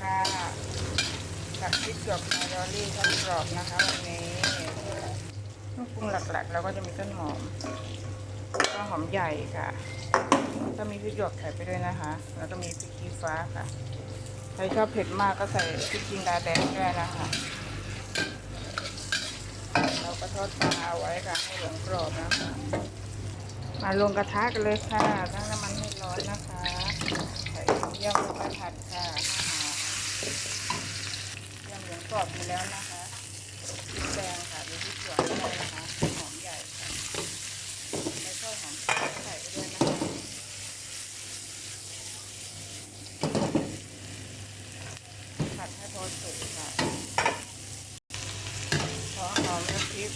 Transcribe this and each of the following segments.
ค่ะกับพริกหยวกคาร์ดอรี่ทอดกรอบนะคะวันนี้เครื่องปรุงหลักๆเราก็จะมีต้นหอมก็หอมใหญ่ค่ะก็มีพริกหยวกใส่ไปด้วยนะคะ แล้วก็มีพริกขี้ฟ้าค่ะ ใครชอบเผ็ดมากก็ใส่พริกจินดาแดงด้วยนะคะ เราก็ทอดปลาเอาไว้ค่ะให้เหลืองกรอบนะคะ มาลงกระทะกันเลยค่ะตั้งน้ำมันให้ร้อนนะคะ ใส่เยี่ยมลงไปผัดค่ะเยี่ยมเหลืองกรอบอยู่แล้วนะคะพริกแดงค่ะหรือพริกหยวกก็ได้นะคะหอมใหญ่ค่ะไม่ชอบหอมใส่ไปด้วยนะคะผัดให้พอสุกค่ะพอหอมและพริก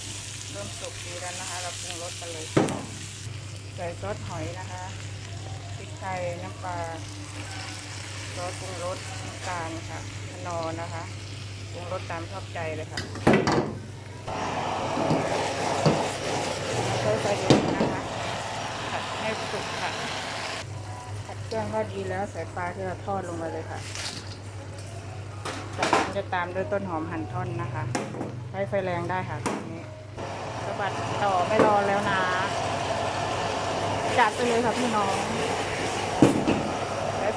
เริ่มสุกดีแล้วนะคะ เราปรุงรสกันเลยใส่ซอสหอยนะคะพริกไทยน้ำปลา ซอสปรุงรสน้ำตาลค่ะขนอนะคะปรุงรสตามชอบใจเลยค่ะใช้ไฟเย็นนะคะผัดให้สุกค่ะผัดเครื่องก็ดีแล้วใส่ปลาที่เราทอดลงไปเลยค่ะจากนั้นจะตามด้วยต้นหอมหั่นท่อนนะคะใช้ไฟแรงได้ค่ะตรงนี้สะบัดต่อไม่รอแล้วนะจัดไปเลยค่ะพี่น้อง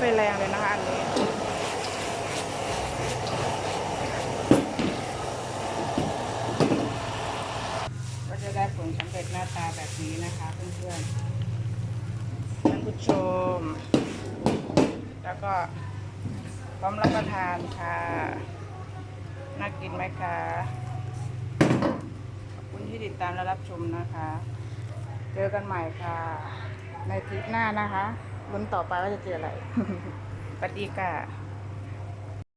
ช้ไฟแรงเลยนะคะอันนี้ก็จะได้ผลสำเร็จหน้าตาแบบนี้นะคะเพื่อนๆท่านผู้ชม แล้วก็พร้อมรับประทานค่ะ น่ากินไหมคะขอบคุณที่ติดตามและรับชมนะคะ เจอกันใหม่ค่ะ ในคลิปหน้านะคะ ลุ้นต่อไปว่าจะเจออะไร สวัสดีค่ะ